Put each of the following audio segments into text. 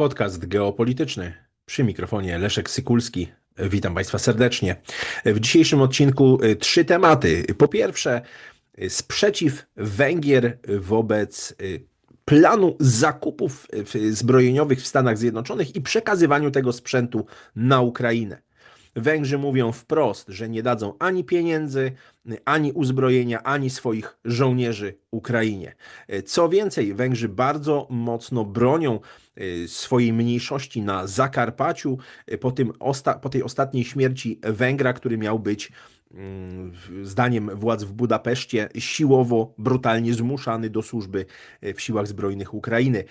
Podcast geopolityczny. Przy mikrofonie Leszek Sykulski. Witam Państwa serdecznie. W dzisiejszym odcinku y, trzy tematy. Po pierwsze, y, sprzeciw Węgier wobec y, planu zakupów zbrojeniowych w Stanach Zjednoczonych i przekazywaniu tego sprzętu na Ukrainę. Węgrzy mówią wprost, że nie dadzą ani pieniędzy, ani uzbrojenia, ani swoich żołnierzy Ukrainie. Co więcej, Węgrzy bardzo mocno bronią swojej mniejszości na Zakarpaciu po, tym po tej ostatniej śmierci Węgra, który miał być zdaniem władz w Budapeszcie siłowo, brutalnie zmuszany do służby e, w siłach zbrojnych Ukrainy.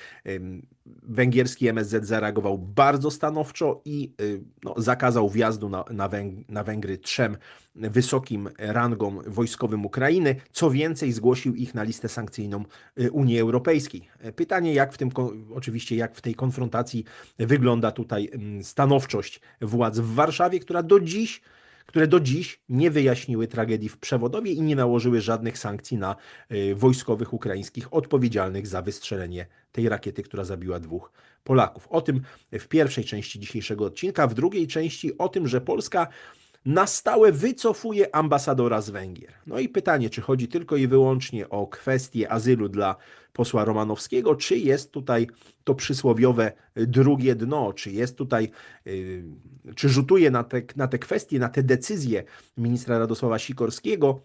Węgierski MSZ zareagował bardzo stanowczo i e, no, zakazał wjazdu na, na, Węg na Węgry trzem wysokim rangom wojskowym Ukrainy. Co więcej, zgłosił ich na listę sankcyjną e, Unii Europejskiej. Pytanie, jak w tym, oczywiście, jak w tej konfrontacji wygląda tutaj mm, stanowczość władz w Warszawie, która do dziś które do dziś nie wyjaśniły tragedii w Przewodowie i nie nałożyły żadnych sankcji na y, wojskowych ukraińskich odpowiedzialnych za wystrzelenie tej rakiety, która zabiła dwóch Polaków. O tym w pierwszej części dzisiejszego odcinka, w drugiej części o tym, że Polska na stałe wycofuje ambasadora z Węgier. No i pytanie, czy chodzi tylko i wyłącznie o kwestię azylu dla posła Romanowskiego, czy jest tutaj to przysłowiowe drugie dno, czy jest tutaj, y, czy rzutuje na te, na te kwestie, na te decyzje ministra Radosława Sikorskiego,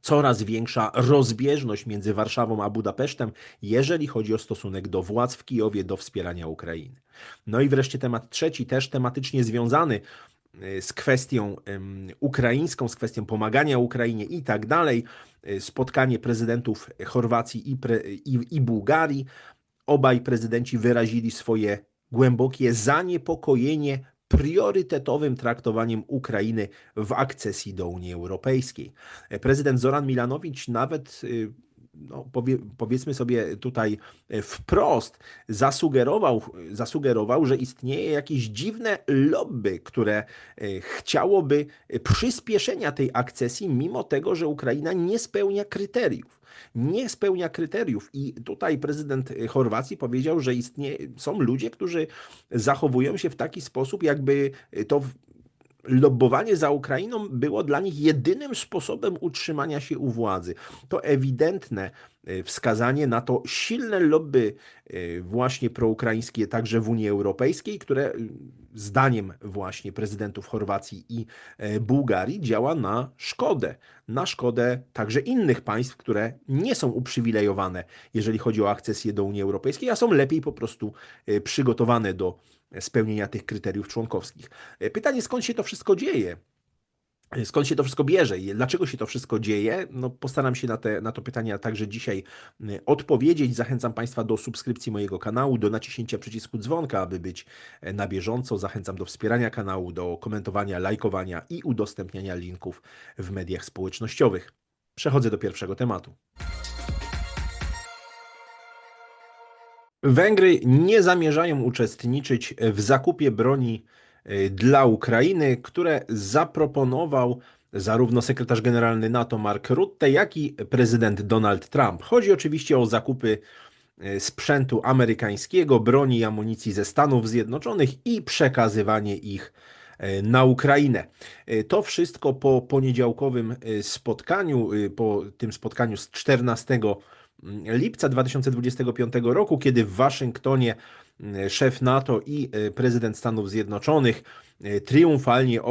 coraz większa rozbieżność między Warszawą a Budapesztem, jeżeli chodzi o stosunek do władz w Kijowie, do wspierania Ukrainy. No i wreszcie temat trzeci, też tematycznie związany Y, z kwestią ukraińską, z kwestią pomagania Ukrainie i tak dalej. Y, spotkanie prezydentów Chorwacji i, pre, i, i Bułgarii. Obaj prezydenci wyrazili swoje głębokie zaniepokojenie priorytetowym traktowaniem Ukrainy w akcesji do Unii Europejskiej. Prezydent Zoran Milanowicz nawet y, no, powie, powiedzmy sobie tutaj e, wprost, zasugerował, zasugerował, że istnieje jakieś dziwne lobby, które e, chciałoby przyspieszenia tej akcesji, mimo tego, że Ukraina nie spełnia kryteriów. Nie spełnia kryteriów, i tutaj prezydent Chorwacji powiedział, że istnieje, są ludzie, którzy zachowują się w taki sposób, jakby to lobbowanie za Ukrainą było dla nich jedynym sposobem utrzymania się u władzy. To ewidentne e, wskazanie na to silne lobby e, właśnie proukraińskie także w Unii Europejskiej, które zdaniem właśnie prezydentów Chorwacji i Bułgarii działa na szkodę, na szkodę także innych państw, które nie są uprzywilejowane, jeżeli chodzi o akcesję do Unii Europejskiej, a są lepiej po prostu przygotowane do spełnienia tych kryteriów członkowskich. E, pytanie, skąd się to wszystko dzieje? Skąd się to wszystko bierze i dlaczego się to wszystko dzieje? No, postaram się na, te, na to pytanie także dzisiaj odpowiedzieć. Zachęcam Państwa do subskrypcji mojego kanału, do naciśnięcia przycisku dzwonka, aby być e, na bieżąco. Zachęcam do wspierania kanału, do komentowania, lajkowania i udostępniania linków w mediach społecznościowych. Przechodzę do pierwszego tematu. Węgry nie zamierzają uczestniczyć w zakupie broni dla Ukrainy, które zaproponował zarówno sekretarz generalny NATO Mark Rutte, jak i prezydent Donald Trump. Chodzi oczywiście o zakupy e, sprzętu amerykańskiego, broni i amunicji ze Stanów Zjednoczonych i przekazywanie ich e, na Ukrainę. To wszystko po poniedziałkowym spotkaniu, po tym spotkaniu z 14 lipca 2025 roku, kiedy w Waszyngtonie mm, szef NATO i e, prezydent Stanów Zjednoczonych triumfalnie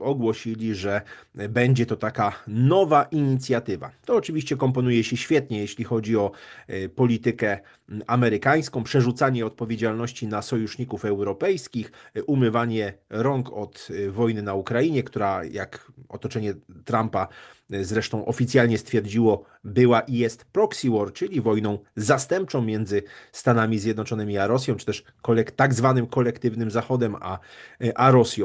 ogłosili, że będzie to taka nowa inicjatywa. To oczywiście komponuje się świetnie, jeśli chodzi o e, politykę amerykańską, przerzucanie odpowiedzialności na sojuszników europejskich, umywanie rąk od wojny na Ukrainie, która jak otoczenie Trumpa zresztą oficjalnie stwierdziło, była i jest proxy war, czyli wojną zastępczą między Stanami Zjednoczonymi a Rosją, czy też tak zwanym kolektywnym Zachodem a, a Rosją.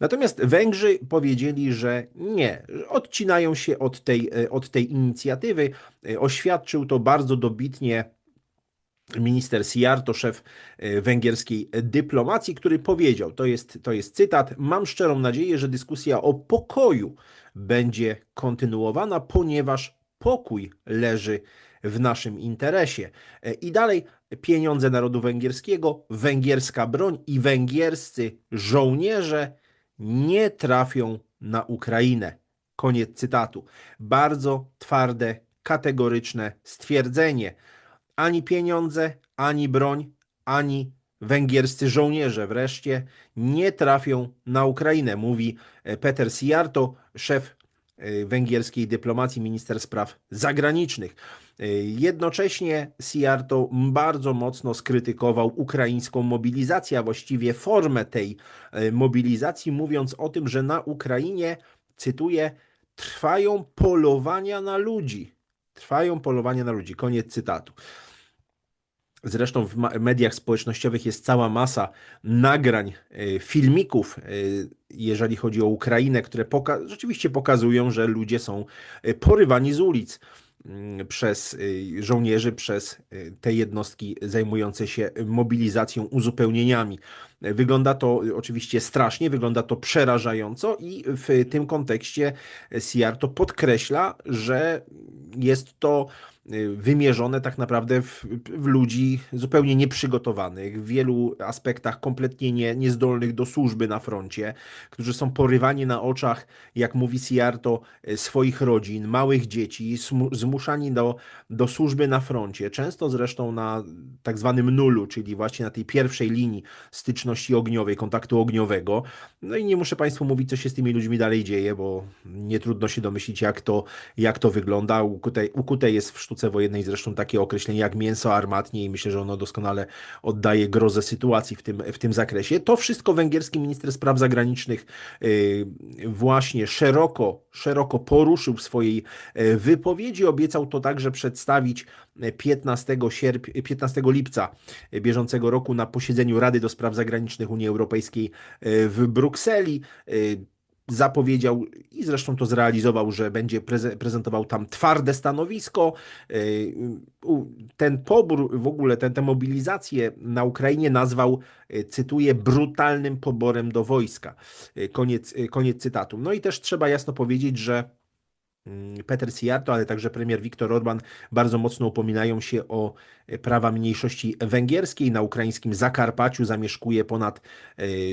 Natomiast Węgrzy powiedzieli, że nie, odcinają się od tej, od tej inicjatywy. Oświadczył to bardzo dobitnie Minister Siar to szef węgierskiej dyplomacji, który powiedział, to jest, to jest cytat, mam szczerą nadzieję, że dyskusja o pokoju będzie kontynuowana, ponieważ pokój leży w naszym interesie. E, I dalej pieniądze narodu węgierskiego, węgierska broń i węgierscy żołnierze nie trafią na Ukrainę. Koniec cytatu. Bardzo twarde, kategoryczne stwierdzenie. Ani pieniądze, ani broń, ani węgierscy żołnierze wreszcie nie trafią na Ukrainę, mówi e, Peter Sijarto, szef węgierskiej dyplomacji, minister spraw zagranicznych. E, Jednocześnie Sijarto bardzo mocno skrytykował ukraińską mobilizację, a właściwie formę tej e, mobilizacji, mówiąc o tym, że na Ukrainie, cytuję, trwają polowania na ludzi. Trwają polowania na ludzi. Koniec cytatu. Zresztą w mediach społecznościowych jest cała masa nagrań, e, filmików, e, jeżeli chodzi o Ukrainę, które poka- rzeczywiście pokazują, że ludzie są e, porywani z ulic mm, przez żołnierzy, przez te jednostki zajmujące się mobilizacją, uzupełnieniami. Wygląda to oczywiście strasznie, wygląda to przerażająco i w tym kontekście Siarto podkreśla, że jest to y, wymierzone tak naprawdę w, w ludzi zupełnie nieprzygotowanych, w wielu aspektach kompletnie nie, niezdolnych do służby na froncie, którzy są porywani na oczach, jak mówi Siarto, y, swoich rodzin, małych dzieci, zmuszani do, do służby na froncie, często zresztą na tak zwanym nulu, czyli właśnie na tej pierwszej linii styczności ogniowej, kontaktu ogniowego. No i nie muszę Państwu mówić, co się z tymi ludźmi dalej dzieje, bo nie trudno się domyślić, jak to, jak to wygląda. Ukute, ukute jest w sztuce wojennej zresztą takie określenie jak mięso armatnie i myślę, że ono doskonale oddaje grozę sytuacji w tym, w tym zakresie. To wszystko węgierski minister spraw zagranicznych yy, właśnie szeroko, szeroko poruszył w swojej e, wypowiedzi. Obiecał to także przedstawić 15, sierp- 15 lipca bieżącego roku na posiedzeniu Rady do Spraw Zagranicznych Unii Europejskiej e, w Brukseli. E, Zapowiedział i zresztą to zrealizował, że będzie preze- prezentował tam twarde stanowisko. E, Ten pobór, w ogóle tę mobilizację na Ukrainie nazwał, cytuję, brutalnym poborem do wojska. Koniec, koniec cytatu. No i też trzeba jasno powiedzieć, że Peter Sijarto, ale także premier Viktor Orban bardzo mocno upominają się o e, prawa mniejszości węgierskiej. Na ukraińskim Zakarpaciu zamieszkuje ponad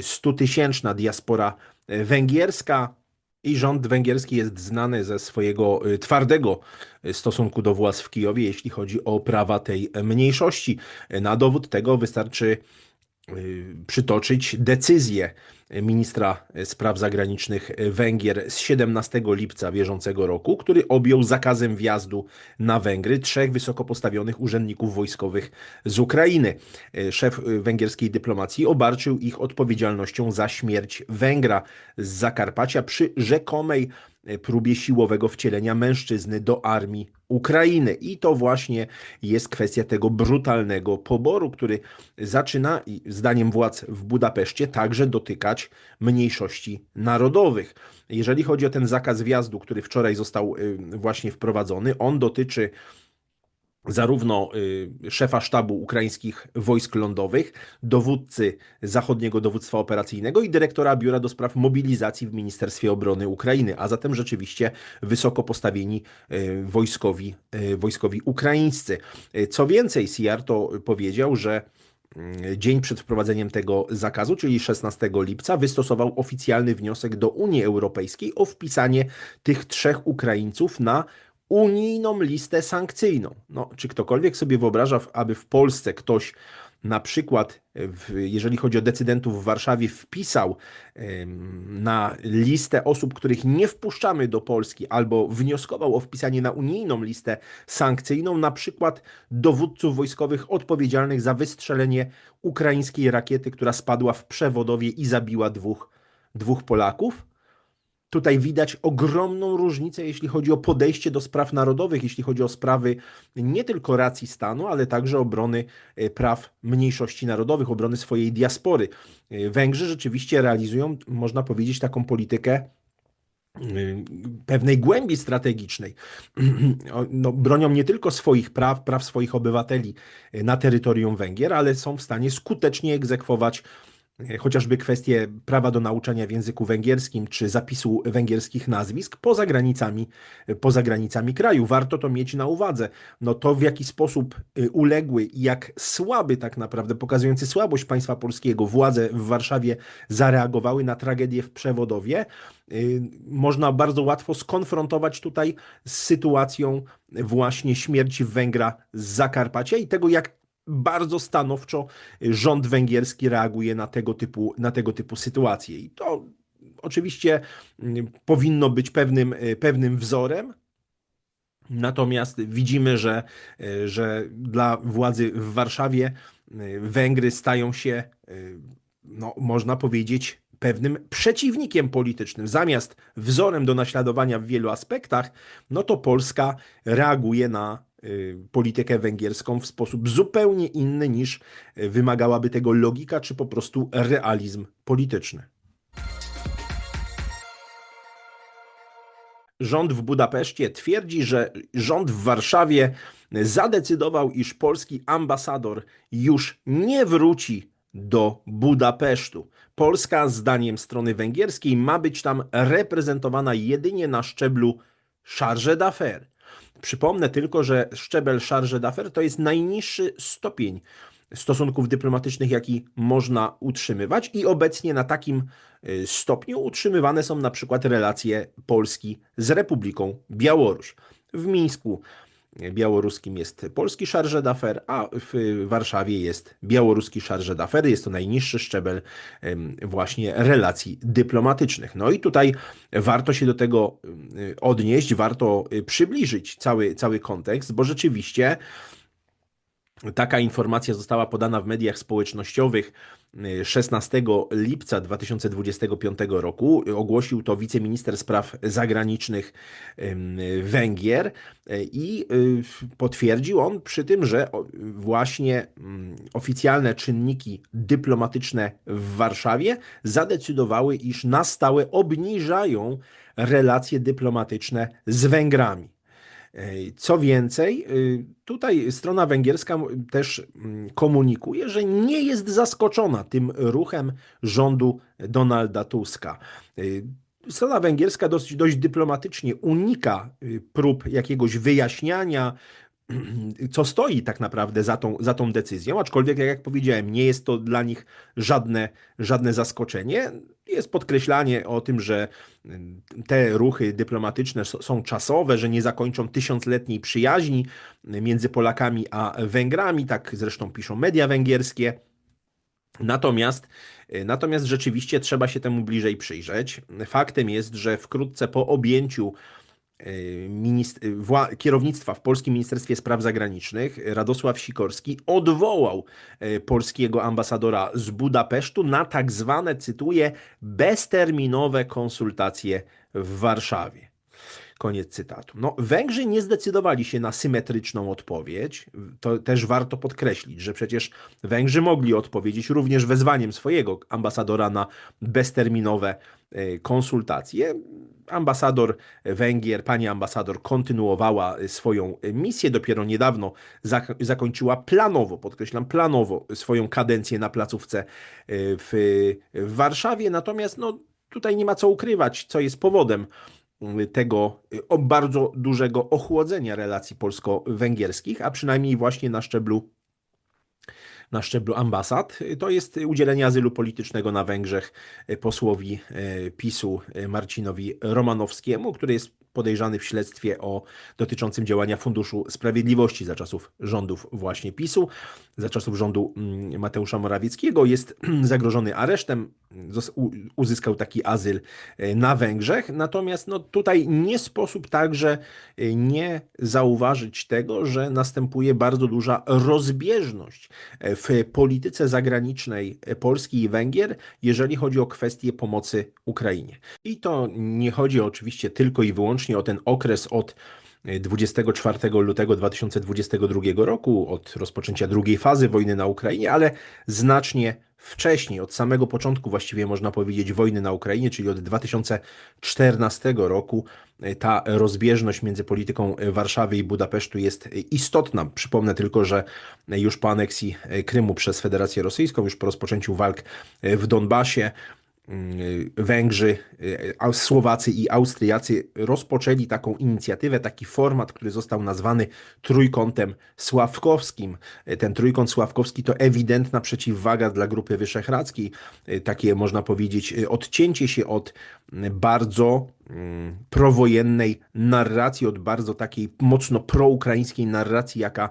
100-tysięczna diaspora e, węgierska. I rząd węgierski jest znany ze swojego e, twardego e, stosunku do władz w Kijowie, jeśli chodzi o prawa tej mniejszości. E, Na dowód tego wystarczy przytoczyć decyzję ministra spraw zagranicznych Węgier z 17 lipca bieżącego roku, który objął zakazem wjazdu na Węgry trzech wysoko postawionych urzędników wojskowych z Ukrainy. Szef węgierskiej dyplomacji obarczył ich odpowiedzialnością za śmierć Węgra z Zakarpacia przy rzekomej próbie siłowego wcielenia mężczyzny do armii Ukrainy. I to właśnie jest kwestia tego brutalnego poboru, który zaczyna, zdaniem władz w Budapeszcie, także dotykać mniejszości narodowych. Jeżeli chodzi o ten zakaz wjazdu, który wczoraj został y, właśnie wprowadzony, on dotyczy zarówno y, szefa sztabu ukraińskich wojsk lądowych, dowódcy zachodniego dowództwa operacyjnego i dyrektora biura do spraw mobilizacji w Ministerstwie Obrony Ukrainy, a zatem rzeczywiście wysoko postawieni y, wojskowi, y, wojskowi ukraińscy. Co więcej, Sijarto powiedział, że dzień przed wprowadzeniem tego zakazu, czyli 16 lipca, wystosował oficjalny wniosek do Unii Europejskiej o wpisanie tych trzech Ukraińców na unijną listę sankcyjną. No, czy ktokolwiek sobie wyobraża, aby w Polsce ktoś na przykład, w, jeżeli chodzi o decydentów w Warszawie, wpisał na listę osób, których nie wpuszczamy do Polski, albo wnioskował o wpisanie na unijną listę sankcyjną, na przykład dowódców wojskowych odpowiedzialnych za wystrzelenie ukraińskiej rakiety, która spadła w Przewodowie i zabiła dwóch, dwóch Polaków? Tutaj widać ogromną różnicę, jeśli chodzi o podejście do spraw narodowych, jeśli chodzi o sprawy nie tylko racji stanu, ale także obrony e, praw mniejszości narodowych, obrony swojej diaspory. E, Węgrzy rzeczywiście realizują, można powiedzieć, taką politykę y, pewnej głębi strategicznej. No, bronią nie tylko swoich praw, praw swoich obywateli na terytorium Węgier, ale są w stanie skutecznie egzekwować e, chociażby kwestie prawa do nauczania w języku węgierskim czy zapisu węgierskich nazwisk poza granicami, poza granicami kraju. Warto to mieć na uwadze. No to w jaki sposób y, uległy i jak słaby tak naprawdę, pokazujący słabość państwa polskiego, władze w Warszawie zareagowały na tragedię w Przewodowie, można bardzo łatwo skonfrontować tutaj z sytuacją właśnie śmierci Węgra z Zakarpacia i tego, jak bardzo stanowczo rząd węgierski reaguje na tego typu, na tego typu sytuacje. I to oczywiście mm, powinno być pewnym, y, pewnym wzorem. Natomiast widzimy, że, y, że dla władzy w Warszawie y, Węgry stają się, no, można powiedzieć, pewnym przeciwnikiem politycznym. Zamiast wzorem do naśladowania w wielu aspektach, no to Polska reaguje na y, politykę węgierską w sposób zupełnie inny niż wymagałaby tego logika czy po prostu realizm polityczny. Rząd w Budapeszcie twierdzi, że rząd w Warszawie zadecydował, iż polski ambasador już nie wróci do Budapesztu. Polska, zdaniem strony węgierskiej, ma być tam reprezentowana jedynie na szczeblu charge d'affaires. Przypomnę tylko, że szczebel charge d'affaires to jest najniższy stopień stosunków dyplomatycznych, jaki można utrzymywać, i obecnie na takim y, stopniu utrzymywane są na przykład relacje Polski z Republiką Białoruś. W Mińsku białoruskim jest polski charge d'affaires, a w Warszawie jest białoruski charge d'affaires. Jest to najniższy szczebel właśnie relacji dyplomatycznych. No i tutaj warto się do tego odnieść, warto y, przybliżyć cały, cały kontekst, bo rzeczywiście Taka informacja została podana w mediach społecznościowych 16 lipca 2025 roku. Ogłosił to wiceminister spraw zagranicznych Węgier i y, potwierdził on przy tym, że właśnie mm, oficjalne czynniki dyplomatyczne w Warszawie zadecydowały, iż na stałe obniżają relacje dyplomatyczne z Węgrami. Co więcej, y, tutaj strona węgierska też mm, komunikuje, że nie jest zaskoczona tym ruchem rządu Donalda Tuska. Y, strona węgierska dosyć dość dyplomatycznie unika y, prób jakiegoś wyjaśniania, co stoi tak naprawdę za tą, za tą decyzją, aczkolwiek, jak powiedziałem, nie jest to dla nich żadne, żadne zaskoczenie. Jest podkreślanie o tym, że mm, te ruchy dyplomatyczne są czasowe, że nie zakończą tysiącletniej przyjaźni między Polakami a Węgrami, tak zresztą piszą media węgierskie. Natomiast, natomiast rzeczywiście trzeba się temu bliżej przyjrzeć. Faktem jest, że wkrótce po objęciu kierownictwa w Polskim Ministerstwie Spraw Zagranicznych Radosław Sikorski odwołał e, polskiego ambasadora z Budapesztu na tak zwane, cytuję, bezterminowe konsultacje w Warszawie. Koniec cytatu. No, Węgrzy nie zdecydowali się na symetryczną odpowiedź. To też warto podkreślić, że przecież Węgrzy mogli odpowiedzieć również wezwaniem swojego ambasadora na bezterminowe e, konsultacje. Ambasador Węgier, pani ambasador kontynuowała swoją misję. Dopiero niedawno zakończyła planowo, podkreślam, planowo swoją kadencję na placówce e, w, w Warszawie. Natomiast no, tutaj nie ma co ukrywać, co jest powodem tego bardzo dużego ochłodzenia relacji polsko-węgierskich, a przynajmniej właśnie na szczeblu na szczeblu ambasad, to jest udzielenie azylu politycznego na Węgrzech posłowi e, PiSu Marcinowi Romanowskiemu, który jest podejrzany w śledztwie o dotyczącym działania Funduszu Sprawiedliwości za czasów rządów właśnie PiSu, za czasów rządu mm, Mateusza Morawieckiego. Jest zagrożony aresztem, uzyskał taki azyl e, na Węgrzech. Natomiast no, tutaj nie sposób także e, nie zauważyć tego, że następuje bardzo duża rozbieżność e, w polityce zagranicznej Polski i Węgier, jeżeli chodzi o kwestie pomocy Ukrainie. I to nie chodzi oczywiście tylko i wyłącznie o ten okres od 24 lutego 2022 roku, od rozpoczęcia drugiej fazy wojny na Ukrainie, ale znacznie wcześniej, od samego początku właściwie można powiedzieć wojny na Ukrainie, czyli od 2014 roku, ta rozbieżność między polityką Warszawy i Budapesztu jest istotna. Przypomnę tylko, że już po aneksji Krymu przez Federację Rosyjską, już po rozpoczęciu walk w Donbasie, Węgrzy, Słowacy i Austriacy rozpoczęli taką inicjatywę, taki format, który został nazwany trójkątem sławkowskim. Ten trójkąt sławkowski to ewidentna przeciwwaga dla Grupy Wyszehradzkiej, takie można powiedzieć odcięcie się od bardzo mm, prowojennej narracji, od bardzo takiej mocno proukraińskiej narracji, jaka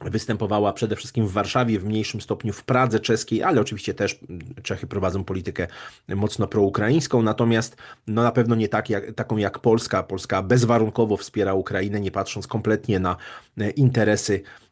Występowała przede wszystkim w Warszawie, w mniejszym stopniu w Pradze czeskiej, ale oczywiście też Czechy prowadzą politykę mocno proukraińską, natomiast no na pewno nie tak jak, taką jak Polska. Polska bezwarunkowo wspiera Ukrainę, nie patrząc kompletnie na interesy Mm,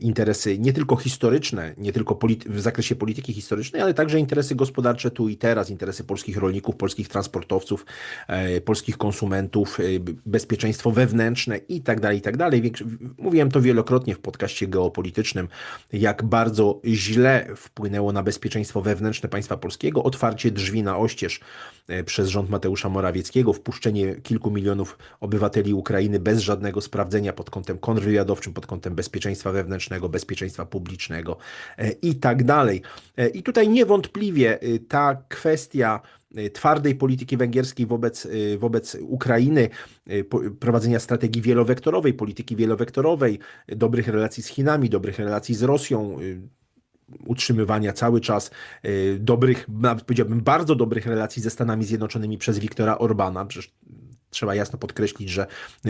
interesy nie tylko historyczne, nie tylko w zakresie polityki historycznej, ale także interesy gospodarcze tu i teraz, interesy polskich rolników, polskich transportowców, e, polskich konsumentów, e, bezpieczeństwo wewnętrzne i tak dalej, i tak dalej. Mówiłem to wielokrotnie w podcaście geopolitycznym, jak bardzo źle wpłynęło na bezpieczeństwo wewnętrzne państwa polskiego otwarcie drzwi na oścież e, przez rząd Mateusza Morawieckiego, wpuszczenie kilku milionów obywateli Ukrainy bez żadnego sprawdzenia pod kątem kontrwywiadowczym, pod kątem bezpieczeństwa bezpieczeństwa wewnętrznego, bezpieczeństwa publicznego e, i tak dalej. E, I tutaj niewątpliwie e, ta kwestia twardej polityki węgierskiej wobec, wobec Ukrainy, prowadzenia strategii wielowektorowej, polityki wielowektorowej, dobrych relacji z Chinami, dobrych relacji z Rosją, utrzymywania cały czas dobrych, powiedziałbym bardzo dobrych relacji ze Stanami Zjednoczonymi przez Wiktora Orbana. Przecież Trzeba jasno podkreślić, że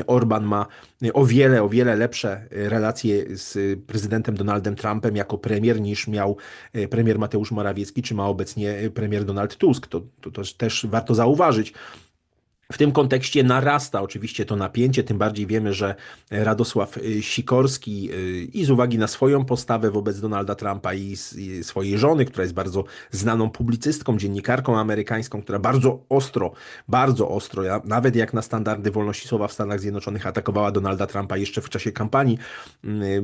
Orban ma o wiele, o wiele lepsze relacje z prezydentem Donaldem Trumpem jako premier niż miał premier Mateusz Morawiecki, czy ma obecnie premier Donald Tusk. To, to, to też warto zauważyć. W tym kontekście narasta oczywiście to napięcie, tym bardziej wiemy, że Radosław y, Sikorski y, i z uwagi na swoją postawę wobec Donalda Trumpa i swojej żony, która jest bardzo znaną publicystką, dziennikarką amerykańską, która bardzo ostro, bardzo ostro, nawet jak na standardy wolności słowa w Stanach Zjednoczonych atakowała Donalda Trumpa jeszcze w czasie kampanii y,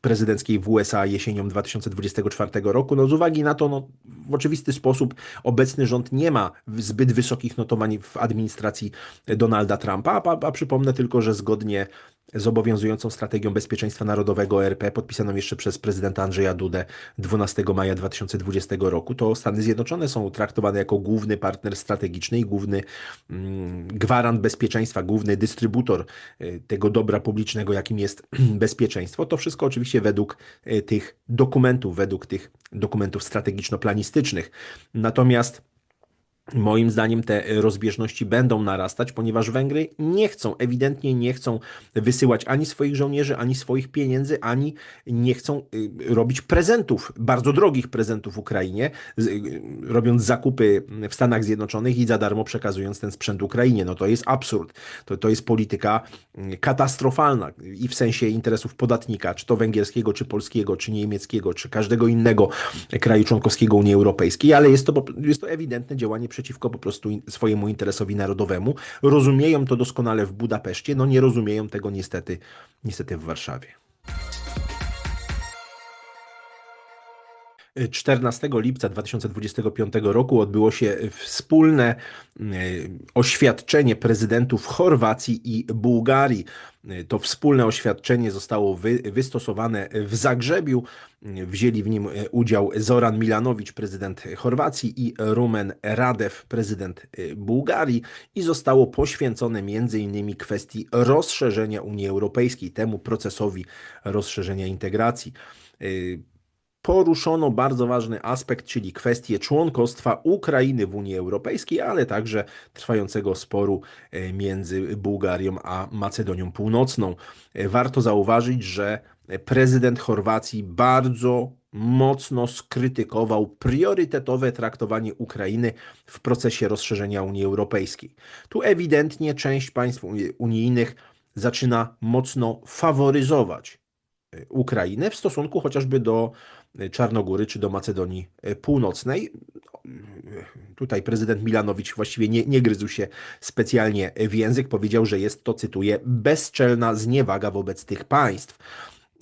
prezydenckiej w USA jesienią 2024 roku. No z uwagi na to, no, w oczywisty sposób obecny rząd nie ma zbyt wysokich notowań w administracji administracji Donalda Trumpa, a, a przypomnę tylko, że zgodnie z obowiązującą strategią bezpieczeństwa narodowego RP, podpisaną jeszcze przez prezydenta Andrzeja Dudę 12 maja 2020 roku, to Stany Zjednoczone są traktowane jako główny partner strategiczny i główny mm, gwarant bezpieczeństwa, główny dystrybutor y, tego dobra publicznego, jakim jest bezpieczeństwo. To wszystko oczywiście według y, tych dokumentów, według tych dokumentów strategiczno-planistycznych. Natomiast Moim zdaniem te rozbieżności będą narastać, ponieważ Węgry nie chcą, ewidentnie nie chcą wysyłać ani swoich żołnierzy, ani swoich pieniędzy, ani nie chcą y, robić prezentów, bardzo drogich prezentów Ukrainie, y, robiąc zakupy w Stanach Zjednoczonych i za darmo przekazując ten sprzęt Ukrainie. No to jest absurd. To, to jest polityka y, katastrofalna i w sensie interesów podatnika, czy to węgierskiego, czy polskiego, czy niemieckiego, czy każdego innego kraju członkowskiego Unii Europejskiej, ale jest to, jest to ewidentne działanie przeciwko po prostu swojemu interesowi narodowemu. Rozumieją to doskonale w Budapeszcie, no nie rozumieją tego niestety, niestety w Warszawie. 14 lipca 2025 roku odbyło się wspólne e, oświadczenie prezydentów Chorwacji i Bułgarii. To wspólne oświadczenie zostało wy, wystosowane w Zagrzebiu. Wzięli w nim udział Zoran Milanowicz, prezydent Chorwacji i Rumen Radew, prezydent Bułgarii i zostało poświęcone m.in. kwestii rozszerzenia Unii Europejskiej, temu procesowi rozszerzenia integracji poruszono bardzo ważny aspekt, czyli kwestię członkostwa Ukrainy w Unii Europejskiej, ale także trwającego sporu e, między Bułgarią a Macedonią Północną. E, warto zauważyć, że prezydent Chorwacji bardzo mocno skrytykował priorytetowe traktowanie Ukrainy w procesie rozszerzenia Unii Europejskiej. Tu ewidentnie część państw unijnych zaczyna mocno faworyzować e, Ukrainę w stosunku chociażby do Czarnogóry czy do Macedonii Północnej. Tutaj prezydent Milanowicz właściwie nie, nie gryzł się specjalnie w język. Powiedział, że jest to, cytuję, bezczelna zniewaga wobec tych państw.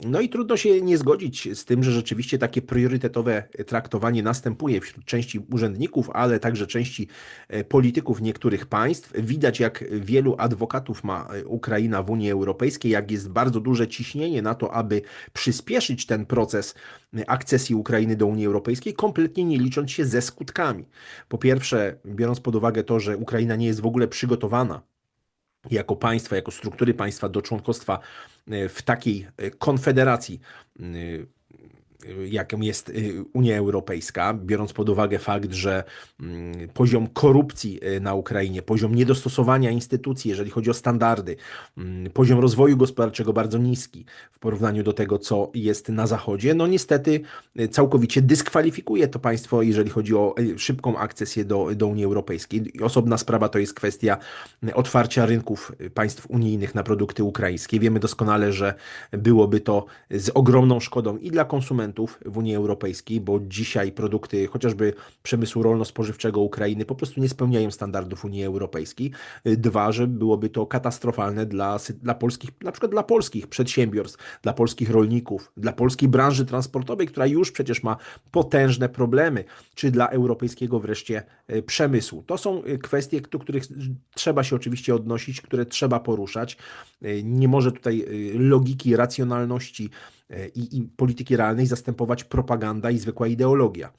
No i trudno się nie zgodzić z tym, że rzeczywiście takie priorytetowe traktowanie następuje wśród części urzędników, ale także części e, polityków niektórych państw. Widać, jak wielu adwokatów ma e, Ukraina w Unii Europejskiej, jak jest bardzo duże ciśnienie na to, aby przyspieszyć ten proces e, akcesji Ukrainy do Unii Europejskiej, kompletnie nie licząc się ze skutkami. Po pierwsze, biorąc pod uwagę to, że Ukraina nie jest w ogóle przygotowana jako państwa, jako struktury państwa do członkostwa e, w takiej e, konfederacji e, jaką jest y, Unia Europejska, biorąc pod uwagę fakt, że mm, poziom korupcji y, na Ukrainie, poziom niedostosowania instytucji, jeżeli chodzi o standardy, mm, poziom rozwoju gospodarczego bardzo niski w porównaniu do tego, co jest na Zachodzie, no niestety y, całkowicie dyskwalifikuje to państwo, jeżeli chodzi o szybką akcesję do, do Unii Europejskiej. Osobna sprawa to jest kwestia otwarcia rynków państw unijnych na produkty ukraińskie. Wiemy doskonale, że byłoby to z ogromną szkodą i dla konsumentów, konsumentów w Unii Europejskiej, bo dzisiaj produkty chociażby przemysłu rolno-spożywczego Ukrainy po prostu nie spełniają standardów Unii Europejskiej. Dwa, że byłoby to katastrofalne dla, dla polskich, na przykład dla polskich przedsiębiorstw, dla polskich rolników, dla polskiej branży transportowej, która już przecież ma potężne problemy, czy dla europejskiego wreszcie e, przemysłu. To są e, kwestie, do których trzeba się oczywiście odnosić, które trzeba poruszać. Nie może tutaj logiki, racjonalności i, i polityki realnej zastępować propaganda i zwykła ideologia.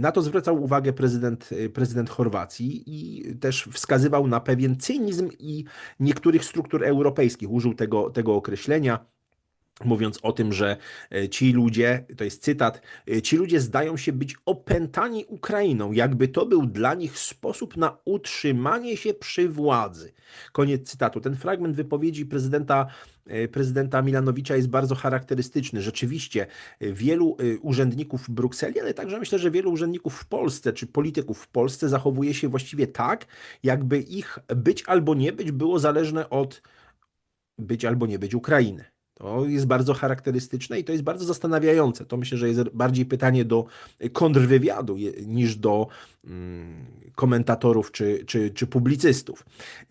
Na to zwracał uwagę prezydent, prezydent Chorwacji i też wskazywał na pewien cynizm i niektórych struktur europejskich. Użył tego, tego określenia mówiąc o tym, że e, ci ludzie, to jest cytat, e, ci ludzie zdają się być opętani Ukrainą, jakby to był dla nich sposób na utrzymanie się przy władzy. Koniec cytatu. Ten fragment wypowiedzi prezydenta e, prezydenta Milanowicza jest bardzo charakterystyczny. Rzeczywiście wielu urzędników w Brukseli, ale także myślę, że wielu urzędników w Polsce, czy polityków w Polsce zachowuje się właściwie tak, jakby ich być albo nie być było zależne od być albo nie być Ukrainy. To jest bardzo charakterystyczne i to jest bardzo zastanawiające. To myślę, że jest bardziej pytanie do kontrwywiadu niż do mm, komentatorów czy, czy, czy publicystów.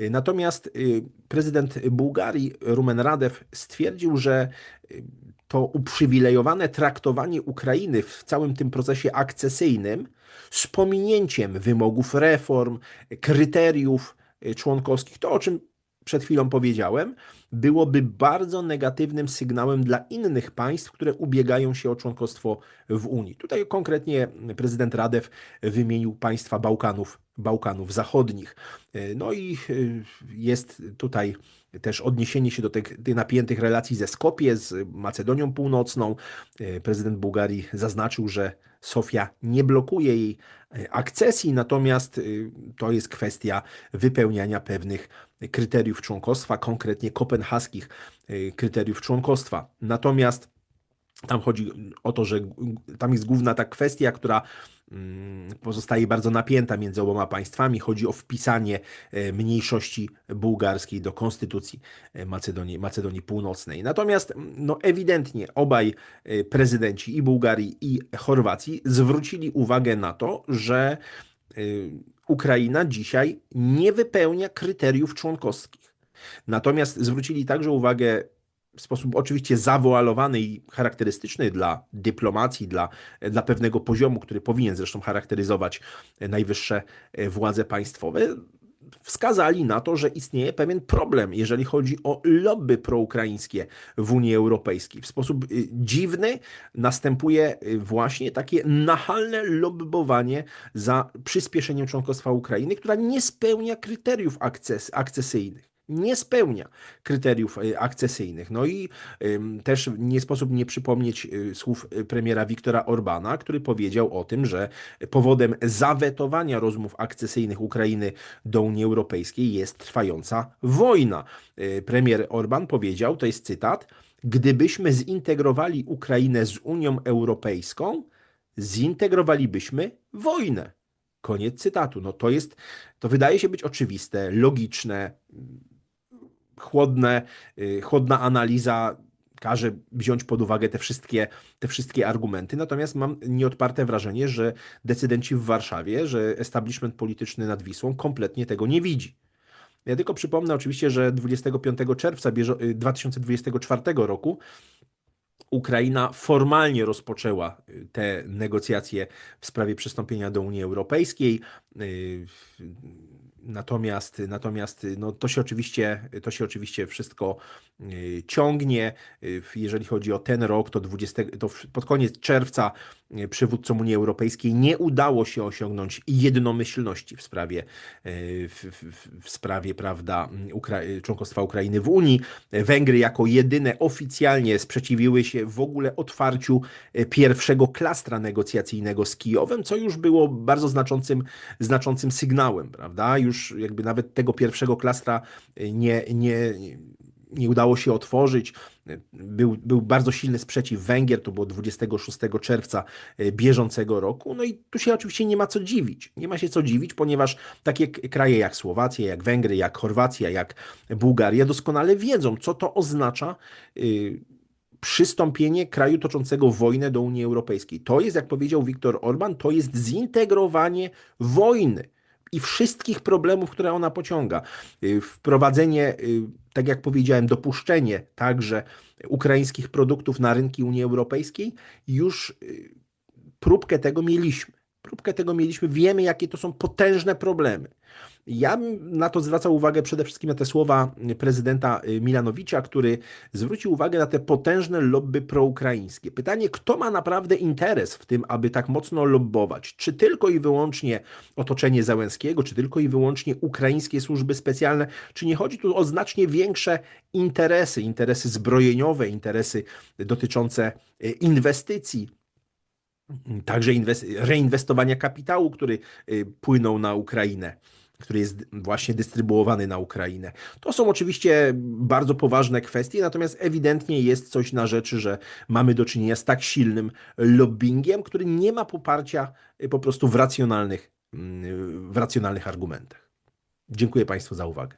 Natomiast y, prezydent Bułgarii, Rumen Radew, stwierdził, że y, to uprzywilejowane traktowanie Ukrainy w całym tym procesie akcesyjnym z pominięciem wymogów reform, kryteriów y, członkowskich, to o czym przed chwilą powiedziałem, byłoby bardzo negatywnym sygnałem dla innych państw, które ubiegają się o członkostwo w Unii. Tutaj konkretnie prezydent Radew wymienił państwa Bałkanów, Bałkanów Zachodnich. No i y, jest tutaj też odniesienie się do tych, tych napiętych relacji ze Skopie, z Macedonią Północną. Y, prezydent Bułgarii zaznaczył, że Sofia nie blokuje jej y, akcesji, natomiast to jest kwestia wypełniania pewnych kryteriów członkostwa, konkretnie kopenhaskich y, kryteriów członkostwa. Natomiast tam chodzi o to, że tam jest główna ta kwestia, która mm, pozostaje bardzo napięta między oboma państwami. Chodzi o wpisanie e, mniejszości bułgarskiej do konstytucji e, Macedonii, Macedonii Północnej. Natomiast no, ewidentnie obaj e, prezydenci i Bułgarii i Chorwacji zwrócili uwagę na to, że Ukraina dzisiaj nie wypełnia kryteriów członkowskich. Natomiast zwrócili także uwagę w sposób oczywiście zawoalowany i charakterystyczny dla dyplomacji, dla, dla pewnego poziomu, który powinien zresztą charakteryzować najwyższe władze państwowe, wskazali na to, że istnieje pewien problem, jeżeli chodzi o lobby proukraińskie w Unii Europejskiej. W sposób y, dziwny następuje y, właśnie takie nachalne lobbowanie za przyspieszeniem członkostwa Ukrainy, która nie spełnia kryteriów akces, akcesyjnych nie spełnia kryteriów e, akcesyjnych. No i też nie sposób nie przypomnieć e, słów e, premiera Viktora Orbana, który powiedział o tym, że powodem zawetowania rozmów akcesyjnych Ukrainy do Unii Europejskiej jest trwająca wojna. Premier Orban powiedział, to jest cytat, gdybyśmy zintegrowali Ukrainę z Unią Europejską, zintegrowalibyśmy wojnę. Koniec cytatu. No to jest, to wydaje się być oczywiste, logiczne, chłodne, y, chłodna analiza każe wziąć pod uwagę te wszystkie, te wszystkie argumenty. Natomiast mam nieodparte wrażenie, że decydenci w Warszawie, że establishment polityczny nad Wisłą kompletnie tego nie widzi. Ja tylko przypomnę oczywiście, że 25 czerwca 2024 roku Ukraina formalnie rozpoczęła te negocjacje w sprawie przystąpienia do Unii Europejskiej. Natomiast, natomiast no, to, się oczywiście, to się oczywiście wszystko y, ciągnie. Y, jeżeli chodzi o ten rok, to, 20, to pod koniec czerwca przywódcom Unii Europejskiej nie udało się osiągnąć jednomyślności w sprawie, w, w, w sprawie prawda, Ukra członkostwa Ukrainy w Unii. Węgry jako jedyne oficjalnie sprzeciwiły się w ogóle otwarciu pierwszego klastra negocjacyjnego z Kijowem, co już było bardzo znaczącym, znaczącym sygnałem, prawda? Już już jakby nawet tego pierwszego klastra nie, nie, nie udało się otworzyć. Był, był bardzo silny sprzeciw Węgier, to było 26 czerwca bieżącego roku. No i tu się oczywiście nie ma co dziwić. Nie ma się co dziwić, ponieważ takie kraje jak Słowacja, jak Węgry, jak Chorwacja, jak Bułgaria doskonale wiedzą, co to oznacza y, przystąpienie kraju toczącego wojnę do Unii Europejskiej. To jest, jak powiedział Viktor Orban, to jest zintegrowanie wojny i wszystkich problemów, które ona pociąga. Y, wprowadzenie, y, tak jak powiedziałem, dopuszczenie także ukraińskich produktów na rynki Unii Europejskiej, już y, próbkę tego mieliśmy. Próbkę tego mieliśmy, wiemy, jakie to są potężne problemy. Ja bym na to zwracał uwagę przede wszystkim na te słowa prezydenta y, Milanowicza, który zwrócił uwagę na te potężne lobby proukraińskie. Pytanie, kto ma naprawdę interes w tym, aby tak mocno lobbować? Czy tylko i wyłącznie otoczenie Załęskiego, czy tylko i wyłącznie ukraińskie służby specjalne? Czy nie chodzi tu o znacznie większe interesy, interesy zbrojeniowe, interesy dotyczące y, inwestycji? Także reinwestowania kapitału, który y, płynął na Ukrainę który jest właśnie dystrybuowany na Ukrainę. To są oczywiście bardzo poważne kwestie, natomiast ewidentnie jest coś na rzeczy, że mamy do czynienia z tak silnym lobbyingiem, który nie ma poparcia po prostu w racjonalnych, w racjonalnych argumentach. Dziękuję Państwu za uwagę.